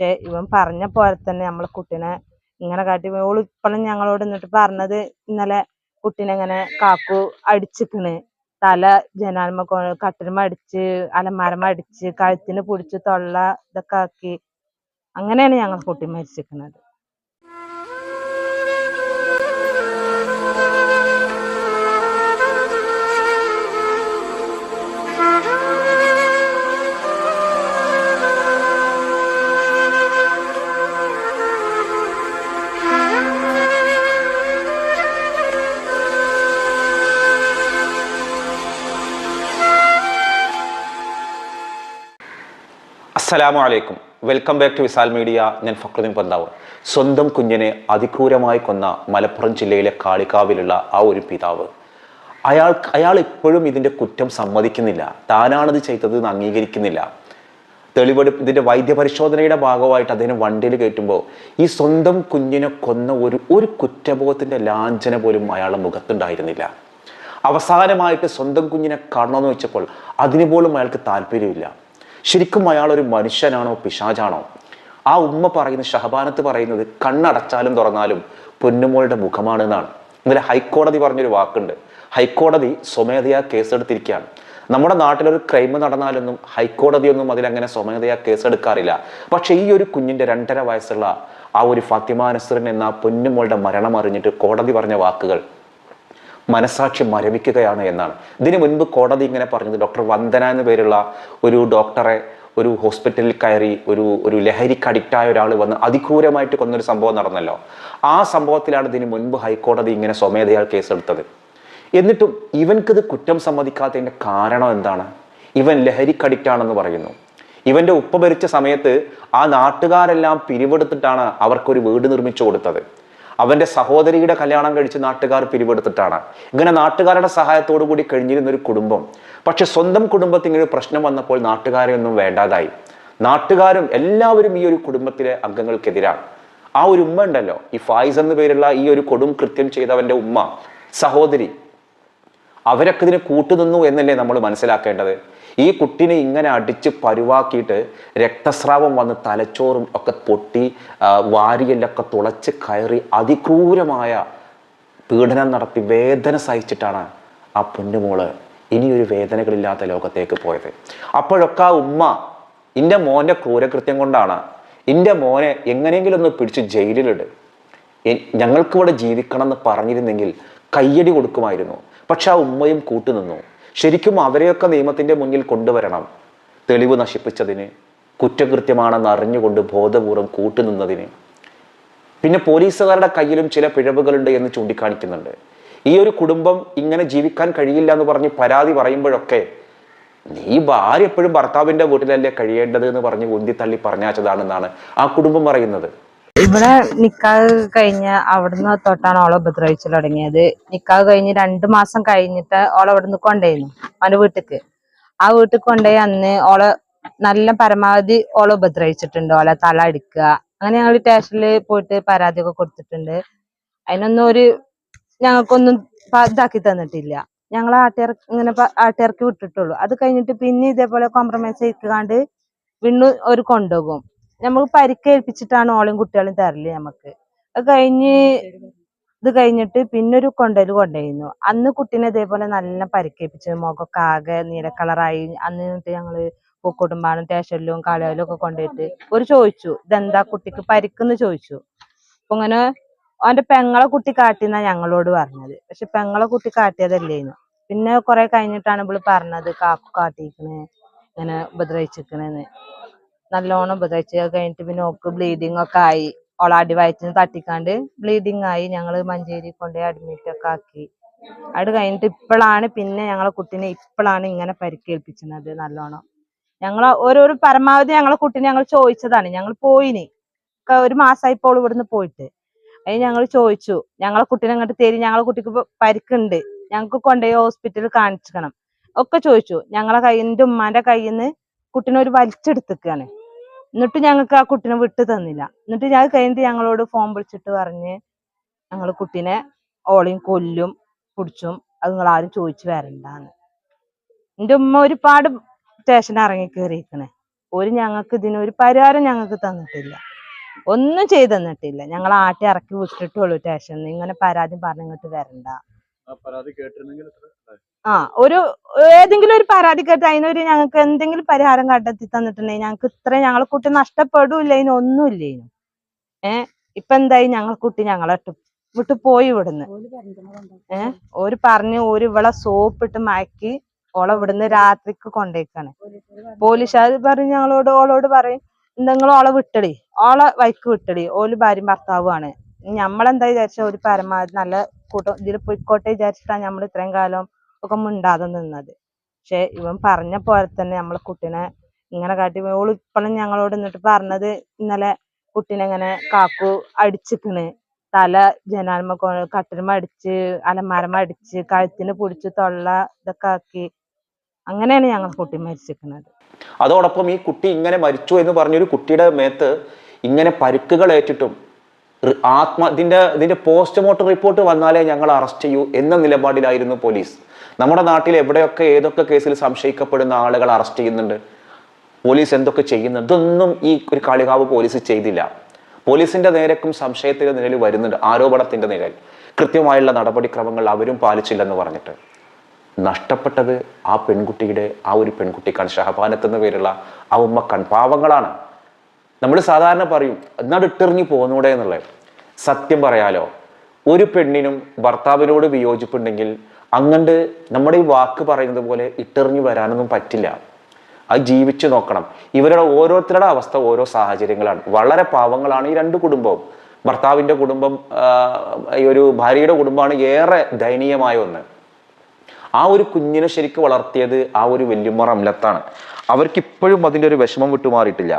പക്ഷെ ഇവൻ പറഞ്ഞ പോലെ തന്നെ നമ്മളെ കുട്ടീനെ ഇങ്ങനെ കാട്ടി ഓൾ ഇപ്പോഴും ഞങ്ങളോട് എന്നിട്ട് പറഞ്ഞത് ഇന്നലെ കുട്ടീനെ ഇങ്ങനെ കാക്കു അടിച്ചിക്കണ്. തല ജനാൽമ കട്ടിലുമ അടിച്ച് അലമാരമ അടിച്ച് കഴുത്തിന് പിടിച്ച് തൊള്ള ഇതൊക്കെ ആക്കി അങ്ങനെയാണ് ഞങ്ങൾ കുട്ടി മരിച്ചിരിക്കുന്നത് അസ്സലാമു അലൈക്കും. Welcome back to Visal media ഞാൻ ഫക്രുദ്ദീൻ പന്താവ് സ്വന്തം കുഞ്ഞിനെ അതിക്രൂരമായി കൊന്ന മലപ്പുറം ജില്ലയിലെ കാളിക്കാവിലുള്ള ആ ഒരു പിതാവ്. അയാൾ അയാൾ ഇപ്പോഴും ഇതിന്റെ കുറ്റം സമ്മതിക്കുന്നില്ല. താനാണത് ചെയ്തത് എന്ന് അംഗീകരിക്കുന്നില്ല. തെളിവെടുപ്പ് ഇതിന്റെ വൈദ്യപരിശോധനയുടെ ഭാഗമായിട്ട് അദ്ദേഹം വണ്ടിയിൽ കയറ്റുമ്പോൾ ഈ സ്വന്തം കുഞ്ഞിനെ കൊന്ന ഒരു ഒരു കുറ്റബോധത്തിന്റെ ലാഞ്ചന പോലും അയാളുടെ മുഖത്തുണ്ടായിരുന്നില്ല. അവസാനമായിട്ട് സ്വന്തം കുഞ്ഞിനെ കാണണമെന്ന് വെച്ചപ്പോൾ അതിനു പോലും അയാൾക്ക് താല്പര്യമില്ല. ശരിക്കും അയാൾ ഒരു മനുഷ്യനാണോ പിശാചാണോ? ആ ഉമ്മ പറയുന്ന ഷഹബാനത്ത് പറയുന്നത് കണ്ണടച്ചാലും തുറന്നാലും പൊന്നുമോളുടെ മുഖമാണ് എന്നാണ് ഇന്നലെ ഹൈക്കോടതി പറഞ്ഞൊരു വാക്കുണ്ട്. ഹൈക്കോടതി സ്വമേധയാ കേസെടുത്തിരിക്കുകയാണ്. നമ്മുടെ നാട്ടിലൊരു ക്രൈം നടന്നാലൊന്നും ഹൈക്കോടതിയൊന്നും അതിലങ്ങനെ സ്വമേധയാ കേസെടുക്കാറില്ല. പക്ഷെ ഈ ഒരു കുഞ്ഞിന്റെ രണ്ടര വയസ്സുള്ള ആ ഒരു ഫാത്തിമ നസറിൻ എന്ന പൊന്നുമോളുടെ മരണം അറിഞ്ഞിട്ട് കോടതി പറഞ്ഞ വാക്കുകൾ മനസാക്ഷി മരവിക്കുകയാണ് എന്നാണ്. ഇതിനു മുൻപ് കോടതി ഇങ്ങനെ പറഞ്ഞത് ഡോക്ടർ വന്ദന എന്ന പേരുള്ള ഒരു ഡോക്ടറെ ഒരു ഹോസ്പിറ്റലിൽ കയറി ഒരു ഒരു ലഹരിക്ക് അഡിക്റ്റായ ഒരാൾ വന്ന് അതിക്രൂരമായിട്ട് കൊന്നൊരു സംഭവം നടന്നല്ലോ. ആ സംഭവത്തിലാണ് ഇതിന് മുൻപ് ഹൈക്കോടതി ഇങ്ങനെ സ്വമേധയാൽ കേസെടുത്തത്. എന്നിട്ടും ഇവൻക്കിത് കുറ്റം സമ്മതിക്കാത്തതിന്റെ കാരണം എന്താണ്? ഇവൻ ലഹരിക്ക് അഡിക്റ്റ് ആണെന്ന് പറയുന്നു. ഇവന്റെ ഉപ്പ ഭരിച്ച സമയത്ത് ആ നാട്ടുകാരെല്ലാം പിരിവെടുത്തിട്ടാണ് അവർക്കൊരു വീട് നിർമ്മിച്ചു കൊടുത്തത്. അവന്റെ സഹോദരിയുടെ കല്യാണം കഴിച്ച് നാട്ടുകാർ പിരിവെടുത്തിട്ടാണ്. ഇങ്ങനെ നാട്ടുകാരുടെ സഹായത്തോടു കൂടി കഴിഞ്ഞിരുന്ന ഒരു കുടുംബം. പക്ഷെ സ്വന്തം കുടുംബത്തിന് ഒരു പ്രശ്നം വന്നപ്പോൾ നാട്ടുകാരെ ഒന്നും വേണ്ടാതായി. നാട്ടുകാരും എല്ലാവരും ഈ ഒരു കുടുംബത്തിലെ അംഗങ്ങൾക്കെതിരാണ്. ആ ഒരു ഉമ്മ ഉണ്ടല്ലോ ഈ ഫായിസ് എന്ന പേരുള്ള ഈ ഒരു കൊടും കൃത്യം ചെയ്തവന്റെ ഉമ്മ സഹോദരി. അവരൊക്കെ ഇതിന് കൂട്ടുനിന്നു എന്നല്ലേ നമ്മൾ മനസ്സിലാക്കേണ്ടത്? ഈ കുട്ടിനെ ഇങ്ങനെ അടിച്ച് പരുവാക്കിയിട്ട് രക്തസ്രാവം വന്ന് തലച്ചോറും ഒക്കെ പൊട്ടി വാരിയെല്ലൊക്കെ തുളച്ച് കയറി അതിക്രൂരമായ പീഡനം നടത്തി വേദന സഹിച്ചിട്ടാണ് ആ പൊന്നുമോൾ ഇനിയൊരു വേദനകളില്ലാത്ത ലോകത്തേക്ക് പോയത്. അപ്പോഴൊക്കെ ആ ഉമ്മ ഇന്റെ മോന്റെ ക്രൂരകൃത്യം കൊണ്ടാണ് ഇന്റെ മോനെ എങ്ങനെയെങ്കിലും ഒന്ന് പിടിച്ച് ജയിലിലിട്. ഞങ്ങൾക്കിവിടെ ജീവിക്കണം എന്ന് പറഞ്ഞിരുന്നെങ്കിൽ കയ്യടി കൊടുക്കുമായിരുന്നു. പക്ഷെ ആ ഉമ്മയും കൂട്ടുനിന്നു. ശരിക്കും അവരെയൊക്കെ നിയമത്തിന്റെ മുന്നിൽ കൊണ്ടുവരണം. തെളിവ് നശിപ്പിച്ചതിന് കുറ്റകൃത്യമാണെന്ന് അറിഞ്ഞുകൊണ്ട് ബോധപൂർവം കൂട്ടുനിന്നതിന്. പിന്നെ പോലീസുകാരുടെ കയ്യിലും ചില പിഴവുകളുണ്ട് എന്ന് ചൂണ്ടിക്കാണിക്കുന്നുണ്ട്. ഈ ഒരു കുടുംബം ഇങ്ങനെ ജീവിക്കാൻ കഴിയില്ല എന്ന് പറഞ്ഞ് പരാതി പറയുമ്പോഴൊക്കെ നീ ഭാര്യ എപ്പോഴും ഭർത്താവിന്റെ വീട്ടിലല്ലേ കഴിയേണ്ടത്? എന്ന് പറഞ്ഞ് ഉന്തിത്തള്ളി പറഞ്ഞാച്ചതാണെന്നാണ് ആ കുടുംബം പറയുന്നത്. ഇവിടെ നിക്കാഹ് കഴിഞ്ഞ അവിടുന്ന് തൊട്ടാണ് ഓളെ ഉപദ്രവിച്ചു തുടങ്ങിയത്. നിക്കാഹ് കഴിഞ്ഞ് രണ്ടു മാസം കഴിഞ്ഞിട്ട് ഓളെ അവിടുന്ന് കൊണ്ടുപോയിരുന്നു അവന്റെ വീട്ടിക്ക്. ആ വീട്ടിൽ കൊണ്ടുപോയി അന്ന് ഓളെ നല്ല പരമാവധി ഓളെ ഉപദ്രവിച്ചിട്ടുണ്ട്. ഓളെ തല അടിക്കുക അങ്ങനെ ഞങ്ങൾ സ്റ്റേഷനിൽ പോയിട്ട് പരാതി ഒക്കെ കൊടുത്തിട്ടുണ്ട്. അതിനൊന്നും ഒരു ഞങ്ങൾക്കൊന്നും ഇതാക്കി തന്നിട്ടില്ല. ഞങ്ങൾ ആട്ടിയർ ഇങ്ങനെ ആട്ടുകാർക്ക് വിട്ടിട്ടുള്ളൂ. അത് കഴിഞ്ഞിട്ട് പിന്നെ ഇതേപോലെ കോംപ്രമൈസ് ചെയ്യിക്കാണ്ട് വീണ്ടും ഒരു കൊണ്ടുപോകും. നമുക്ക് പരിക്കേൽപ്പിച്ചിട്ടാണ് ഓളും കുട്ടികളും തരൽ നമുക്ക് അത് കഴിഞ്ഞ് ഇത് കഴിഞ്ഞിട്ട് പിന്നെ ഒരു കൊണ്ടൽ കൊണ്ടുപോയിരുന്നു അന്ന് കുട്ടീനെ ഇതേപോലെ നല്ല പരിക്കേൽപ്പിച്ചു മുഖമൊക്കെ ആകെ നീല കളറായി. അന്ന് എന്നിട്ട് ഞങ്ങൾ പൂക്കോട്ടുംപാടും സ്റ്റേഷനിലും കാലയിലും ഒക്കെ കൊണ്ടുപോയിട്ട് ഒരു ചോദിച്ചു ഇതെന്താ കുട്ടിക്ക് പരിക്കെന്ന് ചോദിച്ചു? അപ്പൊ ഇങ്ങനെ അവന്റെ പെങ്ങളെ കുട്ടി കാട്ടിന്നാ ഞങ്ങളോട് പറഞ്ഞത്. പക്ഷെ പെങ്ങളെ കുട്ടി കാട്ടിയതല്ലേന്നു പിന്നെ കുറെ കഴിഞ്ഞിട്ടാണ് ഇവൾ പറഞ്ഞത് കാക്കു കാട്ടിക്കണ് ഇങ്ങനെ ഉപദ്രവിച്ചിക്കണെന്ന്. നല്ലോണം ഉപദ്രവിച്ച്. കഴിഞ്ഞിട്ട് പിന്നെ ഓക്ക് ബ്ലീഡിങ് ഒക്കെ ആയി. ഓളെ വയറ്റിന് തട്ടിക്കാണ്ട് ബ്ലീഡിങ് ആയി. ഞങ്ങൾ മഞ്ചേരി കൊണ്ടുപോയി അഡ്മിറ്റ് ഒക്കെ ആക്കി. അത് കഴിഞ്ഞിട്ട് ഇപ്പോഴാണ് പിന്നെ ഞങ്ങളെ കുട്ടീനെ ഇപ്പോഴാണ് ഇങ്ങനെ പരിക്കേൽപ്പിച്ചത് നല്ലോണം. ഞങ്ങൾ ഓരോരു പരമാവധി ഞങ്ങളെ കുട്ടീനെ ഞങ്ങൾ ചോദിച്ചതാണ്. ഞങ്ങൾ പോയിനി. ക- ഒരു മാസമായി ഇപ്പോൾ ഇവിടുന്ന് പോയിട്ട്. അതിന് ഞങ്ങൾ ചോദിച്ചു. ഞങ്ങളെ കുട്ടീനെ അങ്ങോട്ട് തേരി. ഞങ്ങളെ കുട്ടിക്ക് പരിക്കുണ്ട്. ഞങ്ങൾക്ക് കൊണ്ടുപോയി ഹോസ്പിറ്റലിൽ കാണിച്ചിരിക്കണം ഒക്കെ ചോദിച്ചു. ഞങ്ങളെ കയ്യിൽ എന്റെ ഉമ്മാന്റെ കയ്യിൽ നിന്ന് കുട്ടീനെ ഒരു വലിച്ചെടുത്തിക്കാണ്. എന്നിട്ട് ഞങ്ങൾക്ക് ആ കുട്ടീനെ വിട്ടു തന്നില്ല. എന്നിട്ട് ഞാൻ കഴിഞ്ഞിട്ട് ഞങ്ങളോട് ഫോൺ വിളിച്ചിട്ട് പറഞ്ഞ് ഞങ്ങൾ കുട്ടീനെ ഓളിയും കൊല്ലും പിടിച്ചും അത് നിങ്ങൾ ആരും ചോദിച്ചു വരണ്ടാന്ന്. എന്റെ ഉമ്മ ഒരുപാട് സ്റ്റേഷൻ ഇറങ്ങി കയറിയിരിക്കണേ ഒരു ഞങ്ങൾക്ക് ഇതിനൊരു പരിഹാരം ഞങ്ങൾക്ക് തന്നിട്ടില്ല. ഒന്നും ചെയ്തു തന്നിട്ടില്ല. ഞങ്ങൾ ആട്ടി ഇറക്കി വിട്ടിട്ടുള്ളൂ സ്റ്റേഷനിൽ ഇങ്ങനെ പരാതി പറഞ്ഞിങ്ങോട്ട് വരണ്ട. ആ ഒരു ഏതെങ്കിലും ഒരു പരാതി കേട്ട് അതിനൊരു ഞങ്ങൾക്ക് എന്തെങ്കിലും പരിഹാരം കണ്ടെത്തി തന്നിട്ടുണ്ടെങ്കിൽ ഞങ്ങൾക്ക് ഇത്ര ഞങ്ങളെ കുട്ടി നഷ്ടപ്പെടൂല്ല ഇതിന് ഏ ഇപ്പൊ എന്തായി? ഞങ്ങൾ കുട്ടി ഞങ്ങളെ വിട്ട് പോയി ഇവിടുന്ന്. ഏ ഓര് പറഞ്ഞ് ഓര് ഇവളെ സോപ്പിട്ട് മയക്കി ഓളെ ഇവിടുന്ന് രാത്രിക്ക് കൊണ്ടേക്കാണ്. പോലീസുകാർ പറഞ്ഞ് ഞങ്ങളോട് ഓളോട് പറയും എന്തെങ്കിലും ഓളെ വിട്ടടി ഓളെ വൈക്ക് വിട്ടടി ഓൽ ഭാര്യയും ഭർത്താവുമാണ്. നമ്മളെന്താ വിചാരിച്ച ഒരു പരമാവധി നല്ല കൂട്ടം ഇതിൽ പൊയ്ക്കോട്ടെ വിചാരിച്ചിട്ടാണ് നമ്മൾ ഇത്രയും കാലം ഒക്കെ മിണ്ടാതെ നിന്നത്. പക്ഷെ ഇവൻ പറഞ്ഞ പോലെ തന്നെ നമ്മളെ കുട്ടീനെ ഇങ്ങനെ കാട്ടി ഓൾ ഇപ്പോഴും ഞങ്ങളോട് എന്നിട്ട് പറഞ്ഞത് ഇന്നലെ കുട്ടീനെ ഇങ്ങനെ കാക്കു അടിച്ചിക്കണ്. തല ജനാൽമ കട്ടിലുമ അടിച്ച് അലമാരമ അടിച്ച് കഴുത്തിന് പിടിച്ച് തൊള്ള ഇതൊക്കെ ആക്കി അങ്ങനെയാണ് ഞങ്ങൾ കുട്ടി മരിച്ചിരിക്കുന്നത് അതോടൊപ്പം ഈ കുട്ടി ഇങ്ങനെ മരിച്ചു എന്ന് പറഞ്ഞൊരു കുട്ടിയുടെ മേത്ത് ഇങ്ങനെ പരുക്കുകൾ ഏറ്റിട്ടും ആത്മ ഇതിന്റെ ഇതിന്റെ പോസ്റ്റ്മോർട്ടം റിപ്പോർട്ട് വന്നാലേ ഞങ്ങൾ അറസ്റ്റ് ചെയ്യൂ എന്ന നിലപാടിലായിരുന്നു പോലീസ്. നമ്മുടെ നാട്ടിൽ എവിടെയൊക്കെ ഏതൊക്കെ കേസിൽ സംശയിക്കപ്പെടുന്ന ആളുകൾ അറസ്റ്റ് ചെയ്യുന്നുണ്ട് പോലീസ് എന്തൊക്കെ ചെയ്യുന്നു ഇതൊന്നും ഈ ഒരു കാളികാവ് പോലീസ് ചെയ്തില്ല. പോലീസിന്റെ നേരക്കും സംശയത്തിന്റെ നിഴൽ വരുന്നുണ്ട് ആരോപണത്തിന്റെ നിഴൽ. കൃത്യമായുള്ള നടപടിക്രമങ്ങൾ അവരും പാലിച്ചില്ലെന്ന് പറഞ്ഞിട്ട്. നഷ്ടപ്പെട്ടത് ആ പെൺകുട്ടിയുടെ ആ ഒരു പെൺകുട്ടിക്കാണ്. ഷഹബാനത്ത് എന്ന പേരുള്ള ആ ഉമ്മ കൺപാവങ്ങളാണ് നമ്മൾ സാധാരണ പറയും എന്നാട് പോകുന്നൂടെ എന്നുള്ളത്. സത്യം പറയാലോ ഒരു പെണ്ണിനും ഭർത്താവിനോട് വിയോജിപ്പുണ്ടെങ്കിൽ അങ്ങണ്ട് നമ്മുടെ ഈ വാക്ക് പറയുന്നത് പോലെ ഇട്ടെറിഞ്ഞു വരാനൊന്നും പറ്റില്ല. അത് ജീവിച്ചു നോക്കണം. ഇവരുടെ ഓരോരുത്തരുടെ അവസ്ഥ ഓരോ സാഹചര്യങ്ങളാണ്. വളരെ പാവങ്ങളാണ് ഈ രണ്ട് കുടുംബവും. ഭർത്താവിന്റെ കുടുംബം ഈ ഒരു ഭാര്യയുടെ കുടുംബമാണ് ഏറെ ദയനീയമായ ഒന്ന്. ആ ഒരു കുഞ്ഞിനെ ശരിക്കും വളർത്തിയത് ആ ഒരു വല്യമ്മ അവർക്ക് ഇപ്പോഴും അതിന്റെ ഒരു വിഷമം വിട്ടുമാറിയിട്ടില്ല.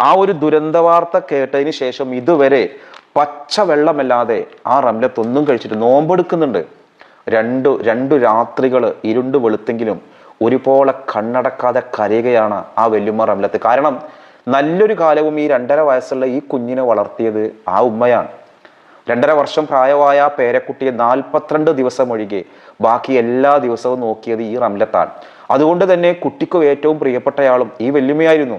ആ ഒരു ദുരന്ത വാർത്ത കേട്ടതിന് ശേഷം ഇതുവരെ പച്ച വെള്ളമല്ലാതെ ആ റംലത്ത് ഒന്നും കഴിച്ചിട്ട് നോമ്പെടുക്കുന്നുണ്ട് രണ്ടു രണ്ടു രാത്രികൾ ഇരുണ്ട് വെളുത്തെങ്കിലും ഒരുപോലെ കണ്ണടക്കാതെ കരയുകയാണ് ആ വെല്ലുമ്മ റംലത്ത്. കാരണം നല്ലൊരു കാലവും ഈ രണ്ടര വയസ്സുള്ള ഈ കുഞ്ഞിനെ വളർത്തിയത് ആ ഉമ്മയാണ്. രണ്ടര വർഷം പ്രായമായ ആ പേരക്കുട്ടിയെ നാൽപ്പത്തിരണ്ട് ദിവസം ഒഴികെ ബാക്കി എല്ലാ ദിവസവും നോക്കിയത് ഈ റംലത്താണ്. അതുകൊണ്ട് തന്നെ കുട്ടിക്കും ഏറ്റവും പ്രിയപ്പെട്ടയാളും ഈ വല്യമ്മയായിരുന്നു.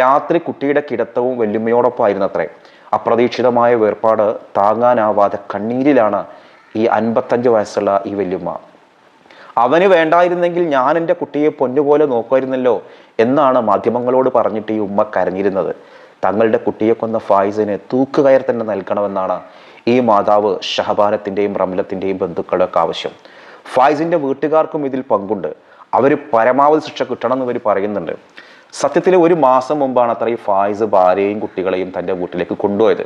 രാത്രി കുട്ടിയുടെ കിടത്തവും അത്രേ അപ്രതീക്ഷിതമായ വേർപാട് താങ്ങാനാവാതെ കണ്ണീരിലാണ് ഈ അൻപത്തഞ്ച് വയസ്സുള്ള ഈ വല്യമ്മ അവന് വേണ്ടായിരുന്നെങ്കിൽ ഞാൻ എന്റെ കുട്ടിയെ പൊന്നുപോലെ നോക്കുമായിരുന്നല്ലോ എന്നാണ് മാധ്യമങ്ങളോട് പറഞ്ഞിട്ട് ഈ ഉമ്മ കരഞ്ഞിരുന്നത്. തങ്ങളുടെ കുട്ടിയെ കൊന്ന ഫായിസിന് തൂക്കുകയർ തന്നെ നൽകണമെന്നാണ് ഈ മാതാവ് ഷഹബാനത്തിന്റെയും റംലത്തിന്റെയും ബന്ധുക്കളുടെയൊക്കെ ആവശ്യം. ഫായിസിന്റെ വീട്ടുകാർക്കും ഇതിൽ പങ്കുണ്ട്. അവർ പരമാവധി ശിക്ഷ കിട്ടണമെന്ന് ഇവർ പറയുന്നുണ്ട്. സത്യത്തിൽ ഒരു മാസം മുമ്പാണ് അത്ര ഈ ഫായിസ് ഭാര്യയും കുട്ടികളെയും തന്റെ വീട്ടിലേക്ക് കൊണ്ടുപോയത്.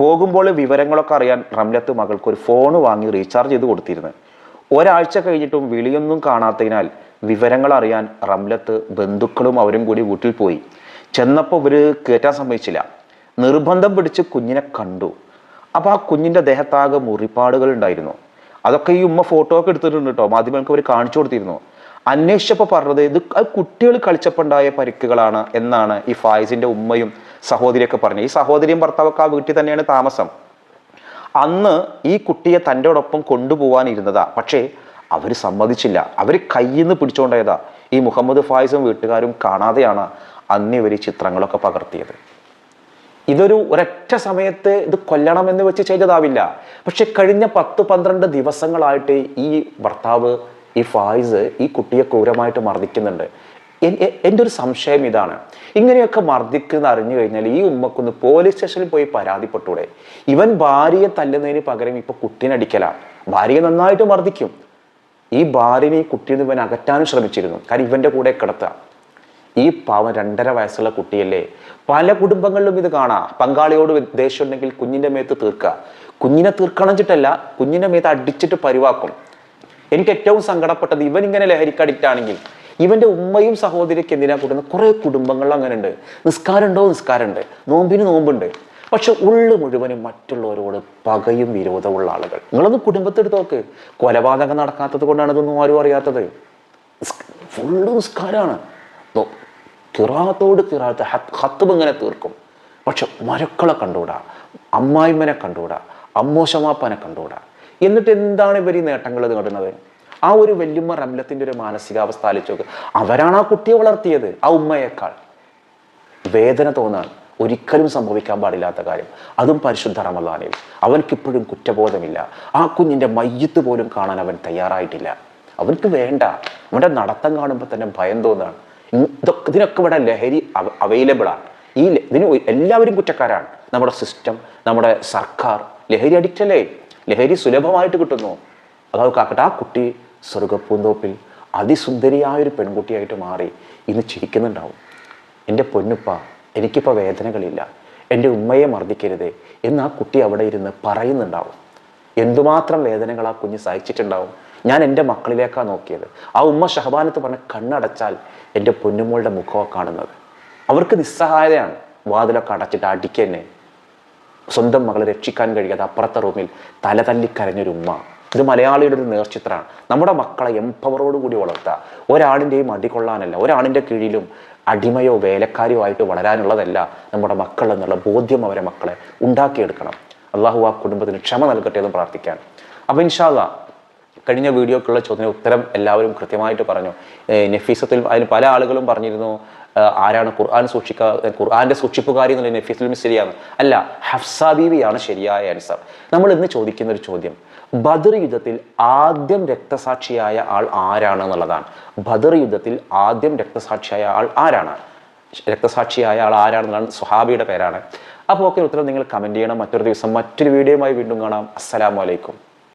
പോകുമ്പോൾ വിവരങ്ങളൊക്കെ അറിയാൻ റംലത്ത് മകൾക്ക് ഒരു ഫോൺ വാങ്ങി റീചാർജ് ചെയ്ത് കൊടുത്തിരുന്നു. ഒരാഴ്ച കഴിഞ്ഞിട്ടും വിളിയൊന്നും കാണാത്തതിനാൽ വിവരങ്ങൾ അറിയാൻ റംലത്ത് ബന്ധുക്കളും അവരും കൂടി വീട്ടിൽ പോയി. ചെന്നപ്പോൾ ഇവർ കയറ്റാൻ സമ്മതിച്ചില്ല. നിർബന്ധം പിടിച്ച് കുഞ്ഞിനെ കണ്ടു. അപ്പോൾ ആ കുഞ്ഞിന്റെ ദേഹത്താകെ മുറിപ്പാടുകൾ ഉണ്ടായിരുന്നു. അതൊക്കെ ഈ ഉമ്മ ഫോട്ടോ ഒക്കെ എടുത്തിട്ടുണ്ട് കേട്ടോ. മാധ്യമങ്ങൾക്ക് അവർ കാണിച്ചു കൊടുത്തിരുന്നു. അന്വേഷിച്ചപ്പോൾ പറഞ്ഞത് ഇത് കുട്ടികൾ കളിച്ചപ്പോൾ ഉണ്ടായ പരിക്കുകളാണ് എന്നാണ് ഈ ഫായിസിന്റെ ഉമ്മയും സഹോദരിയൊക്കെ പറഞ്ഞത്. ഈ സഹോദരിയും ഭർത്താവൊക്കെ ആ വീട്ടിൽ തന്നെയാണ് താമസം. അന്ന് ഈ കുട്ടിയെ തന്റെയോടൊപ്പം കൊണ്ടുപോകാനിരുന്നതാ പക്ഷേ അവർ സമ്മതിച്ചില്ല. അവർ കയ്യിൽ നിന്ന് പിടിച്ചുകൊണ്ടായതാ ഈ മുഹമ്മദ് ഫായിസും വീട്ടുകാരും കാണാതെയാണ് അന്ന് ഇവർ ഈ ചിത്രങ്ങളൊക്കെ പകർത്തിയത്. ഇതൊരു ഒരൊറ്റ സമയത്ത് ഇത് കൊല്ലണമെന്ന് വെച്ച് ചെയ്തതാവില്ല. പക്ഷെ കഴിഞ്ഞ പത്ത് പന്ത്രണ്ട് ദിവസങ്ങളായിട്ട് ഈ ഭർത്താവ് ഈ ഫായിസ് ഈ കുട്ടിയെ ക്രൂരമായിട്ട് മർദ്ദിക്കുന്നുണ്ട്. എന്റെ ഒരു സംശയം ഇതാണ്. ഇങ്ങനെയൊക്കെ മർദ്ദിക്കുന്ന അറിഞ്ഞു കഴിഞ്ഞാൽ ഈ ഉമ്മക്കൊന്ന് പോലീസ് സ്റ്റേഷനിൽ പോയി പരാതിപ്പെട്ടൂടെ ഇവൻ ഭാര്യയെ തല്ലുന്നതിന് പകരം ഇപ്പൊ കുട്ടീനടിക്കലാണ് ഭാര്യയെ നന്നായിട്ട് മർദ്ദിക്കും. ഈ ഭാര്യനെ ഈ കുട്ടിയിൽ ഇവൻ അകറ്റാനും ശ്രമിച്ചിരുന്നു. കാരണം ഇവന്റെ കൂടെ കിടത്തുക ഈ പാവം രണ്ടര വയസ്സുള്ള കുട്ടിയല്ലേ? പല കുടുംബങ്ങളിലും ഇത് കാണാം. പങ്കാളിയോട് ദേഷ്യം ഉണ്ടെങ്കിൽ കുഞ്ഞിന്റെ മേത്ത് തീർക്കുക. കുഞ്ഞിനെ തീർക്കണച്ചിട്ടല്ല കുഞ്ഞിന്റെ മേത്ത് അടിച്ചിട്ട് പരിവാക്കും. എനിക്ക് ഏറ്റവും സങ്കടപ്പെട്ടത് ഇവൻ ഇങ്ങനെ ലഹരിക്ക് അഡിക്റ്റ് ആണെങ്കിൽ ഇവന്റെ ഉമ്മയും സഹോദരിക്ക് എന്തിനാ കൂട്ടുന്ന? കുറെ കുടുംബങ്ങൾ അങ്ങനെ ഉണ്ട് നിസ്കാരമുണ്ടോ? നിസ്കാരമുണ്ട്. നോമ്പിന് നോമ്പുണ്ട്. പക്ഷെ ഉള്ളു മുഴുവനും മറ്റുള്ളവരോട് പകയും വിരോധമുള്ള ആളുകൾ. നിങ്ങളൊന്ന് കുടുംബത്തെടുത്ത് നോക്ക്. കൊലപാതകം നടക്കാത്തത് കൊണ്ടാണ് ഇതൊന്നും ആരും അറിയാത്തത്. ഫുള്ള് നിസ്കാരമാണ് തിറാത്തോട് തിറാത്ത ഹത്തും ഇങ്ങനെ തീർക്കും. പക്ഷെ മരക്കളെ കണ്ടുകൂടാ? അമ്മായിമ്മനെ കണ്ടുകൂടാ? അമ്മോശമാപ്പനെ കണ്ടുകൂടാ? എന്നിട്ട് എന്താണ് ഇവർ ഈ നേട്ടങ്ങൾ നേടുന്നത് ആ ഒരു വല്യമ്മ റംലത്തിന്റെ ഒരു മാനസികാവസ്ഥ ആലോചിച്ച് നോക്ക്. അവരാണ് ആ കുട്ടിയെ വളർത്തിയത് ആ ഉമ്മയേക്കാൾ. വേദന തോന്നാൻ ഒരിക്കലും സംഭവിക്കാൻ പാടില്ലാത്ത കാര്യം. അതും പരിശുദ്ധ റമദാനിൽ. അവനക്കിപ്പോഴും കുറ്റബോധമില്ല. ആ കുഞ്ഞിന്റെ മയ്യത്ത് പോലും കാണാൻ അവൻ തയ്യാറായിട്ടില്ല. അവർക്ക് വേണ്ട. നമ്മുടെ നടത്തം കാണുമ്പോൾ തന്നെ ഭയം തോന്നാണ് ഇതൊക്കെ ഇതിനൊക്കെ ഇവിടെ ലഹരി അവൈലബിൾ ആണ്. ഈ ഇതിന് എല്ലാവരും കുറ്റക്കാരാണ്. നമ്മുടെ സിസ്റ്റം നമ്മുടെ സർക്കാർ ലഹരി അഡിക്റ്റ് അല്ലേ? ലഹരി സുലഭമായിട്ട് കിട്ടുന്നു. അതാവ് കാക്കട്ടെ ആ കുട്ടി സ്വർഗപ്പൂന്തോപ്പിൽ അതിസുന്ദരിയായ ഒരു പെൺകുട്ടിയായിട്ട് മാറി ഇന്ന് ചിരിക്കുന്നുണ്ടാവും. എന്റെ പൊന്നുപ്പ എനിക്കിപ്പോൾ വേദനകളില്ല. എന്റെ ഉമ്മയെ മർദ്ദിക്കരുത് എന്ന് ആ കുട്ടി അവിടെ ഇരുന്ന് പറയുന്നുണ്ടാവും. എന്തുമാത്രം വേദനകൾ ആ കുഞ്ഞ് സഹിച്ചിട്ടുണ്ടാവും. ഞാൻ എന്റെ മക്കളിലേക്കാണ് നോക്കിയത്. ആ ഉമ്മ ഷഹബാനത്ത് പറഞ്ഞ കണ്ണടച്ചാൽ എന്റെ പൊന്നുമോളുടെ മുഖമാണ് കാണുന്നത്. അവർക്ക് നിസ്സഹായതയാണ്. വാതിലൊക്കെ അടച്ചിട്ട് അടിക്കന്നെ സ്വന്തം മകളെ രക്ഷിക്കാൻ കഴിയാതെ അപ്പുറത്തെ റൂമിൽ തല തല്ലിക്കരഞ്ഞൊരു ഉമ്മ. ഇത് മലയാളിയുടെ ഒരു നേർചിത്രമാണ്. നമ്മുടെ മക്കളെ എംപവറോട് കൂടി വളർത്തുക. ഒരാളിന്റെയും അടികൊള്ളാനല്ല ഒരാളിന്റെ കീഴിലും അടിമയോ വേലക്കാരിയോ ആയിട്ട് വളരാനുള്ളതല്ല നമ്മുടെ മക്കൾ എന്നുള്ള ബോധ്യം അവരെ മക്കളെ ഉണ്ടാക്കിയെടുക്കണം. അള്ളാഹു ആ കുടുംബത്തിന് ക്ഷമ നൽകട്ടെ എന്ന് പ്രാർത്ഥിക്കാൻ അപ്പം ഇൻഷാല്ല കഴിഞ്ഞ വീഡിയോക്കുള്ള ചോദ്യത്തിന് ഉത്തരം എല്ലാവരും കൃത്യമായിട്ട് പറഞ്ഞു. നഫീസത്തിൽ അതിന് പല ആളുകളും പറഞ്ഞിരുന്നു. ആരാണ് ഖുർആൻ സൂക്ഷിക്കുക ഖുർആാന്റെ സൂക്ഷിപ്പുകാരി എന്നുള്ള നഫീസുൽ മിസ്രിയാണ് അല്ല ഹഫ്സ ബീവിയാണ് ശരിയായ ആൻസർ നമ്മൾ ഇന്ന് ചോദിക്കുന്ന ഒരു ചോദ്യം ബദർ യുദ്ധത്തിൽ ആദ്യം രക്തസാക്ഷിയായ ആൾ ആരാണ് എന്നുള്ളതാണ് ബദർ യുദ്ധത്തിൽ ആദ്യം രക്തസാക്ഷിയായ ആൾ ആരാണ്? രക്തസാക്ഷിയായ ആൾ ആരാണെന്നാണ് സുഹാബിയുടെ പേരാണ്. അപ്പോൾ ഒക്കെ ഉത്തരം നിങ്ങൾ കമന്റ് ചെയ്യണം. മറ്റൊരു ദിവസം മറ്റൊരു വീഡിയോയുമായി വീണ്ടും കാണാം. അസ്സലാമു അലൈക്കും.